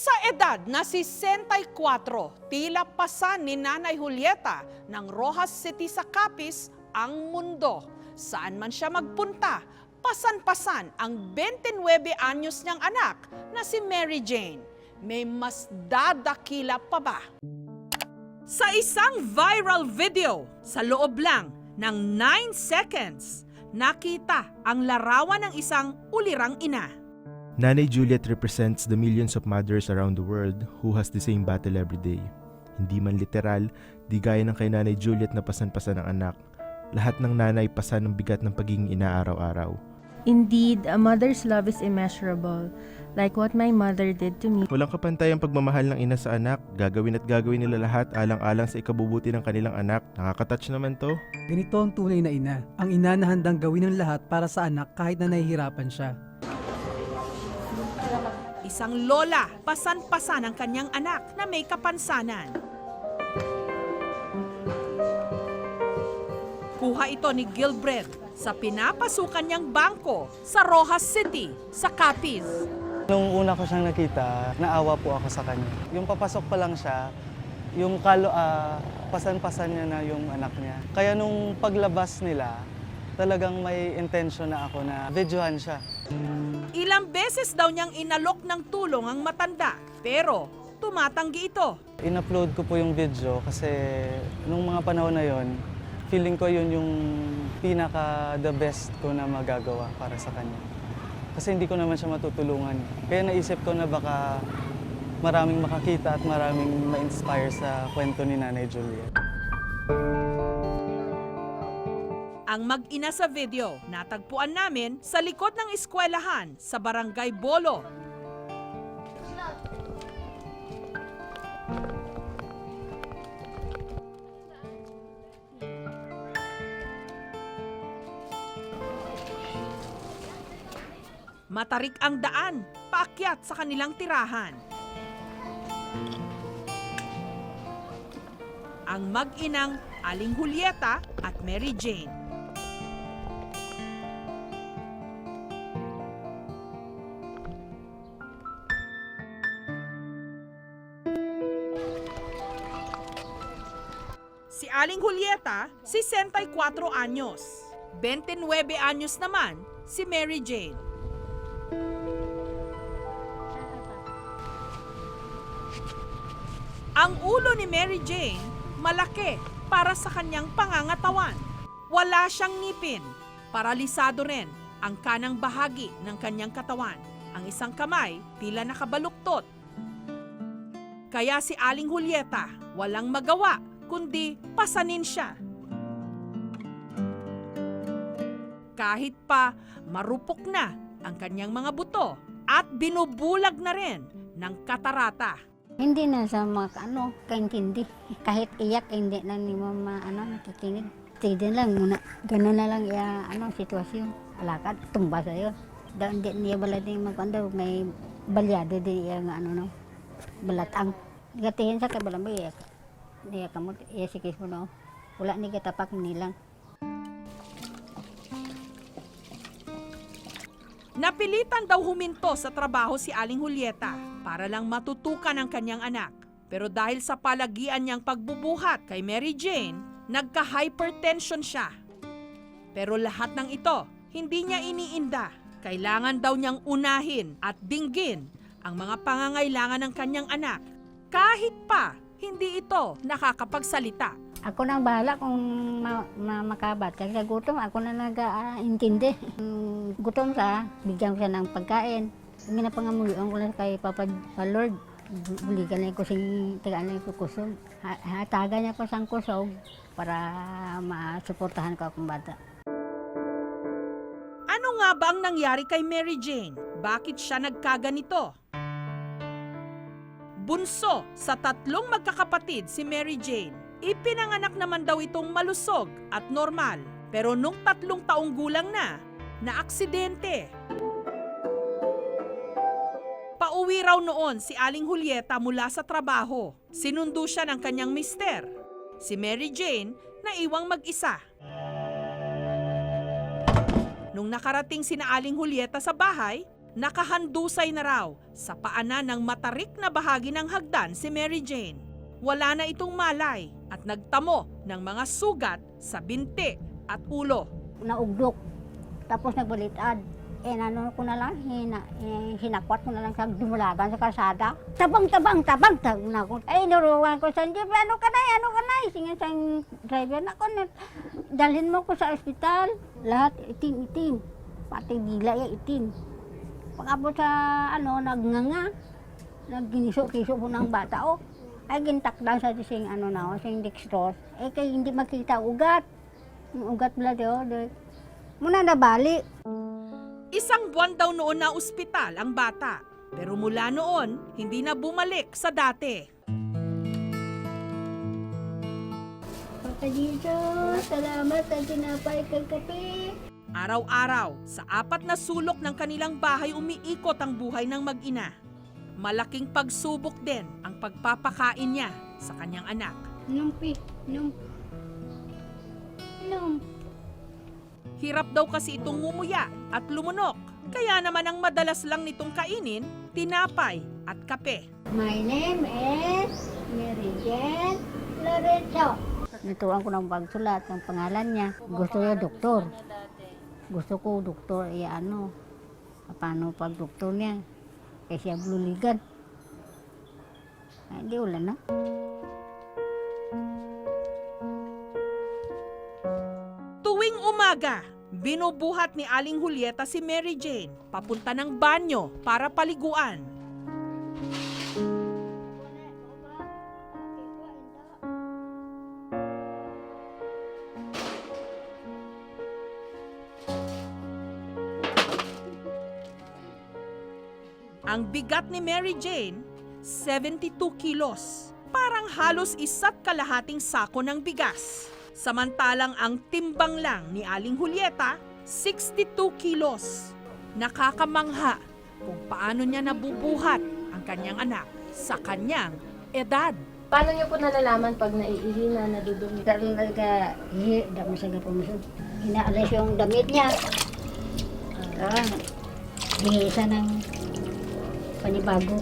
Sa edad na 64, tila pasan ni Nanay Julieta ng Rojas City sa Capiz ang mundo. Saan man siya magpunta, pasan-pasan ang 29 anyos niyang anak na si Mary Jane. May mas dadakila pa ba? Sa isang viral video, sa loob lang ng 9 seconds, nakita ang larawan ng isang ulirang ina. Nanay Juliet represents the millions of mothers around the world who has the same battle every day. Hindi man literal, di gaya ng kay Nanay Juliet na pasan-pasan ng anak. Lahat ng nanay pasan ng bigat ng pagiging ina araw-araw. Indeed, a mother's love is immeasurable, like what my mother did to me. Walang kapantay ang pagmamahal ng ina sa anak. Gagawin at gagawin nila lahat alang-alang sa ikabubuti ng kanilang anak. Nakakatouch naman to. Ganito ang tunay na ina. Ang ina na handang gawin ng lahat para sa anak kahit na nahihirapan siya. Isang lola, pasan-pasan ang kanyang anak na may kapansanan. Kuha ito ni Gilbred sa pinapasukan niyang bangko sa Rojas City, sa Capiz. Nung una ko siyang nakita, naawa po ako sa kanya. Yung papasok pa lang siya, yung kalo, ah, pasan-pasan niya na yung anak niya. Kaya nung paglabas nila, talagang may intention na ako na videohan siya. Ilang beses daw niyang inalok ng tulong ang matanda, pero tumatanggi ito. In-upload ko po yung video kasi nung mga panahon na yon, feeling ko yun yung pinaka the best ko na magagawa para sa kanya. Kasi hindi ko naman siya matutulungan. Kaya naisip ko na baka maraming makakita at maraming ma-inspire sa kwento ni Nanay Juliet. Ang mag-ina sa video, natagpuan namin sa likod ng eskwelahan sa Barangay Bolo. Matarik ang daan, paakyat sa kanilang tirahan. Ang mag-inang Aling Julieta at Mary Jane. Si Aling Julieta, 64 anyos. 29 anyos naman si Mary Jane. Ang ulo ni Mary Jane malaki para sa kanyang pangangatawan. Wala siyang ngipin. Paralisado rin ang kanang bahagi ng kanyang katawan. Ang isang kamay tila nakabaluktot. Kaya si Aling Julieta walang magawa kundi pasanin siya. Kahit pa marupok na ang kanyang mga buto at binubulag na rin ng katarata. Hindi na sa mga ano, kaintindi. Kahit iyak, hindi na ni mama ano, nakikinig. Tignan lang muna. Ganun na lang ya, ano, sitwasyon. Alakad, tumba sa'yo. Da, hindi niya balad yung magkanda, may balyado din iya nga ano, no. Balatang. Gatihin sa kabalang Iyak kamot, iya sikis mo, no. Wala ni katapak nilang. Napilitan daw huminto sa trabaho si Aling Julieta para lang matutukan ang kanyang anak. Pero dahil sa palagian niyang pagbubuhat kay Mary Jane, nagka-hypertension siya. Pero lahat ng ito, hindi niya iniinda. Kailangan daw niyang unahin at dinggin ang mga pangangailangan ng kanyang anak. Kahit pa, hindi ito nakakapagsalita. Ako nang bahala kung ma- ma- makabat. Kasi sa gutom, ako na nag-intindi. Mm, gutom sa, bigyan ko siya ng pagkain. Minapangamuyon ko na kay Papa Lord. Buligan na ko sing tagaan na ko kusog. Ha- Hatagan niya ko sang kusog para masuportahan ko akong bata. Ano nga ba ang nangyari kay Mary Jane? Bakit siya nagkaganito? Bunso sa tatlong magkakapatid si Mary Jane. Ipinanganak naman daw itong malusog at normal. Pero nung tatlong taong gulang na, naaksidente. Pauwi raw noon si Aling Julieta mula sa trabaho. Sinundo siya ng kanyang mister. Si Mary Jane na iwang mag-isa. Nung nakarating sina Aling Julieta sa bahay, Nakahandusay na raw sa paanan ng matarik na bahagi ng hagdan si Mary Jane. Wala na itong malay at nagtamo ng mga sugat sa binti at ulo. Naugdok. Tapos nagbalitad. Eh, ano ko na lang, hina, eh, hinakwat ko na lang sa dumulagan sa kalsada. Tabang, tabang, tabang, tabang na ako. Ay, naruwan ko sa jeep, ano ka na, ano ka na. Singa sa driver na ko, na, dalhin mo ko sa ospital. Lahat itim-itim. Pati gila itim. Pagkapos sa, ano, nagnganga. Nagginisok-kisok ko ng bata, oh. Ay, gintakdan sa sing, ano na, oh, sing dextrose. Eh, kay hindi makita ugat. Yung ugat pala, di, oh, di. Muna nabali. Isang buwan daw noon na ospital ang bata. Pero mula noon, hindi na bumalik sa dati. Papa Jesus, salamat sa tinapay kay kape. Araw-araw, sa apat na sulok ng kanilang bahay umiikot ang buhay ng mag-ina. Malaking pagsubok din ang pagpapakain niya sa kanyang anak. Numpi, num. Num. Hirap daw kasi itong ngumuya at lumunok. Kaya naman ang madalas lang nitong kainin, tinapay at kape. My name is Mary Jane Lorenzo. Naturuan ko ng pagsulat ng pangalan niya. Gusto niya doktor. Gusto ko doktor, eh ano, paano pag doktor niya? Kasi siya bluligan. Ay, di wala na. Tuwing umaga, binubuhat ni Aling Julieta si Mary Jane papunta ng banyo para paliguan. Ang bigat ni Mary Jane, 72 kilos. Parang halos isa't kalahating sako ng bigas. Samantalang ang timbang lang ni Aling Julieta, 62 kilos. Nakakamangha kung paano niya nabubuhat ang kanyang anak sa kanyang edad. Paano niyo po nalalaman pag naiihi na nadudumi? Karoon talaga, hihi, dami sa gapumusod. Inaalis yung damit niya. Ah, hihisa ng panibago.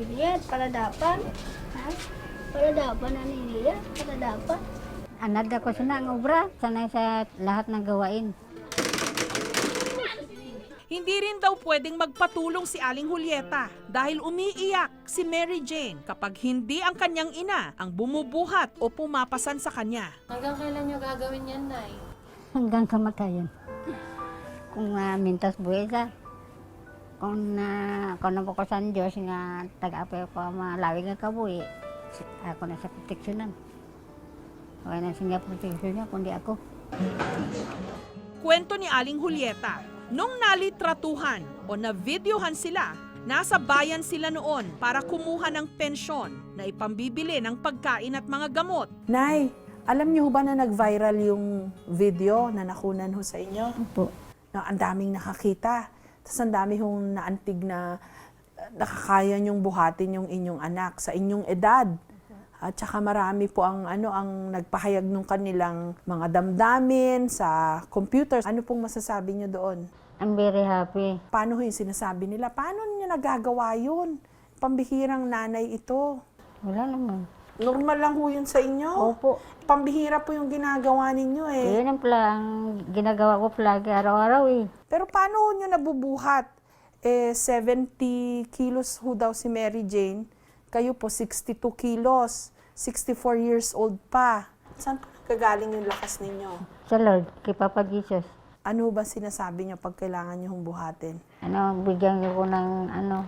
Pilihan, para dapat. Ha? Para dapat na niliya, para dapat. Anad ako siya ng obra, sanay sa lahat ng gawain. Hindi rin daw pwedeng magpatulong si Aling Julieta dahil umiiyak si Mary Jane kapag hindi ang kanyang ina ang bumubuhat o pumapasan sa kanya. Hanggang kailan niyo gagawin yan, Nay? hanggang kamatayan. Kung uh, mintas buhay ka, kung na kung na po ko sa Diyos nga taga-apay ko malawig nga kabuhi, ako na sa proteksyonan. Okay na siya proteksyon niya, kundi ako. Kwento ni Aling Julieta, nung nalitratuhan o na-videohan sila, nasa bayan sila noon para kumuha ng pensyon na ipambibili ng pagkain at mga gamot. Nay, alam niyo ho ba na nag-viral yung video na nakunan ho sa inyo? Opo. Na ang daming nakakita. Tapos ang dami hong naantig na uh, nakakaya niyong buhatin yung inyong anak sa inyong edad. At saka marami po ang ano ang nagpahayag ng kanilang mga damdamin sa computers. Ano pong masasabi niyo doon? I'm very happy. Paano ho yung sinasabi nila? Paano niyo nagagawa yun? Pambihirang nanay ito. Wala naman. Normal lang ho yun sa inyo. Opo. Pambihira po yung ginagawa ninyo eh. Yun ang pala, ang ginagawa ko palagi araw-araw eh. Pero paano ho nyo nabubuhat? Eh, 70 kilos ho daw si Mary Jane. Kayo po, 62 kilos. 64 years old pa. Saan po nagkagaling yung lakas ninyo? Sa Lord, kay Papa Jesus. Ano ba sinasabi nyo pag kailangan nyo hong buhatin? Ano, bigyan niyo ko ng ano,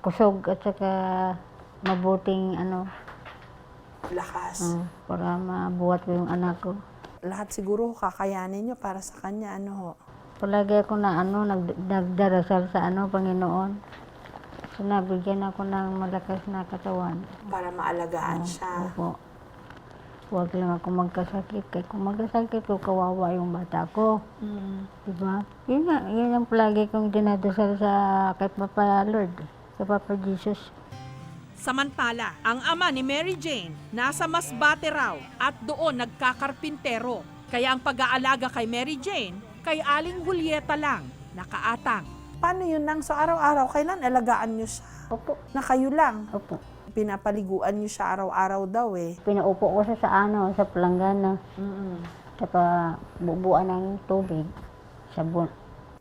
kusog at saka mabuting ano, Lakas. ah, para mabuhat ko yung anak ko. Lahat siguro kakayanin nyo para sa kanya. Ano ho? Palagi ako na ano, nag, nagdarasal sa ano, Panginoon. So, nabigyan ako ng malakas na katawan. Para maalagaan siya. Opo. Huwag lang ako magkasakit. Kaya kung magkasakit ko, kawawa yung bata ko. Diba? Yun nga, yun ang palagi kong dinadasal sa kay Papa Lord, sa Papa Jesus. Samantala, ang ama ni Mary Jane nasa Masbate raw at doon nagkakarpintero. Kaya ang pag-aalaga kay Mary Jane, kay Aling Julieta lang, nakaatang. Paano yun nang sa araw-araw? Kailan alagaan nyo siya? Opo, Na kayo lang. opo. Pinapaliguan nyo siya araw-araw daw eh. Pinaupo ko siya sa ano, sa planggana. Saka bubuan ng tubig. Sabon.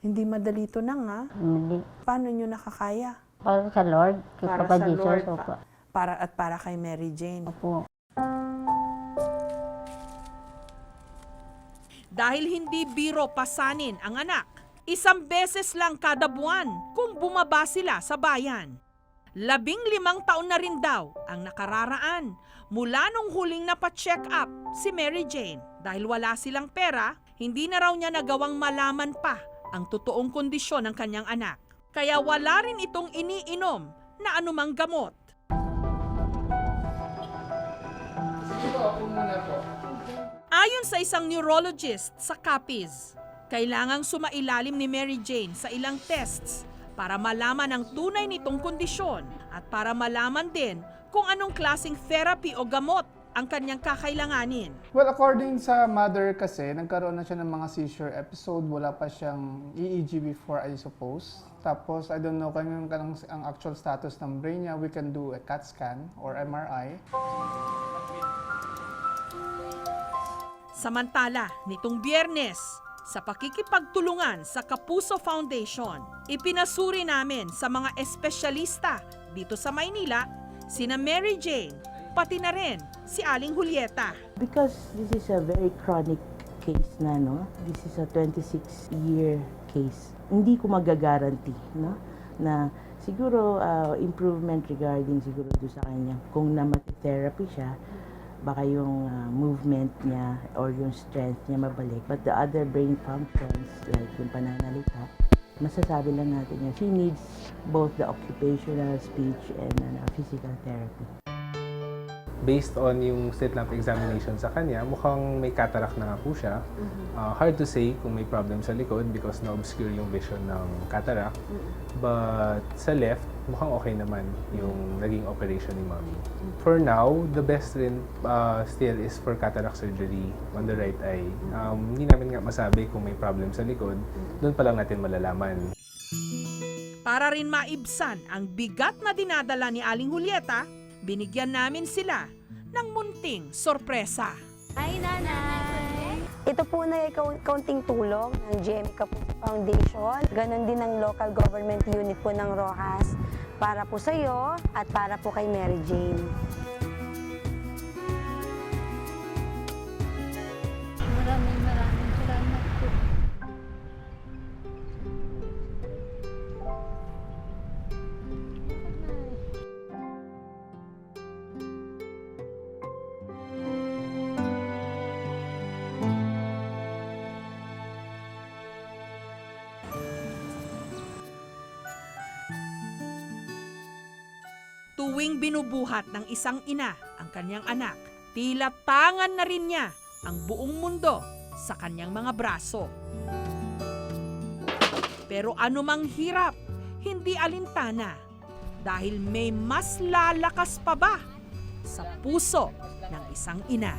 Hindi madali to nang ha. Hindi. Paano nyo nakakaya? Para sa Lord, kay Para Papa sa Jesus. Lord, pa- para at para kay Mary Jane. Opo. Dahil hindi biro pasanin ang anak, isang beses lang kada buwan kung bumaba sila sa bayan. Labing limang taon na rin daw ang nakararaan mula nung huling napacheck up si Mary Jane. Dahil wala silang pera, hindi na raw niya nagawang malaman pa ang totoong kondisyon ng kanyang anak. Kaya wala rin itong iniinom na anumang gamot. Ayon sa isang neurologist sa Capiz, kailangang sumailalim ni Mary Jane sa ilang tests para malaman ang tunay nitong kondisyon at para malaman din kung anong klasing therapy o gamot ang kanyang kakailanganin. Well, according sa mother kasi, nagkaroon na siya ng mga seizure episode. Wala pa siyang EEG before, I suppose. Tapos, I don't know kung yung kanang, ang actual status ng brain niya. We can do a CAT scan or MRI. Samantala, nitong biyernes, sa pakikipagtulungan sa Kapuso Foundation, ipinasuri namin sa mga espesyalista dito sa Maynila, sina Mary Jane, pati na rin si Aling Julieta. Because this is a very chronic case na, no? This is a 26-year case. Hindi ko magagaranti, no? Na siguro uh, improvement regarding siguro do sa kanya. Kung namatitherapy siya, baka yung uh, movement niya or yung strength niya mabalik. But the other brain functions, like yung pananalita, masasabi lang natin niya, she needs both the occupational, speech, and uh, physical therapy. Based on yung slit lamp examination sa kanya, mukhang may cataract na nga po siya. Uh, hard to say kung may problem sa likod because na-obscure yung vision ng cataract. But sa left, mukhang okay naman yung naging operation ni mommy. For now, the best rin uh, still is for cataract surgery on the right eye. Um, hindi namin nga masabi kung may problem sa likod. Doon pa lang natin malalaman. Para rin maibsan ang bigat na dinadala ni Aling Julieta, binigyan namin sila ng munting sorpresa. Ito po na yung kaunting tulong ng GM Kapuso Foundation. Ganon din ang local government unit po ng Rojas para po sa iyo at para po kay Mary Jane. Tuwing binubuhat ng isang ina ang kanyang anak, tila tangan na rin niya ang buong mundo sa kanyang mga braso. Pero anumang hirap, hindi alintana dahil may mas lalakas pa ba sa puso ng isang ina.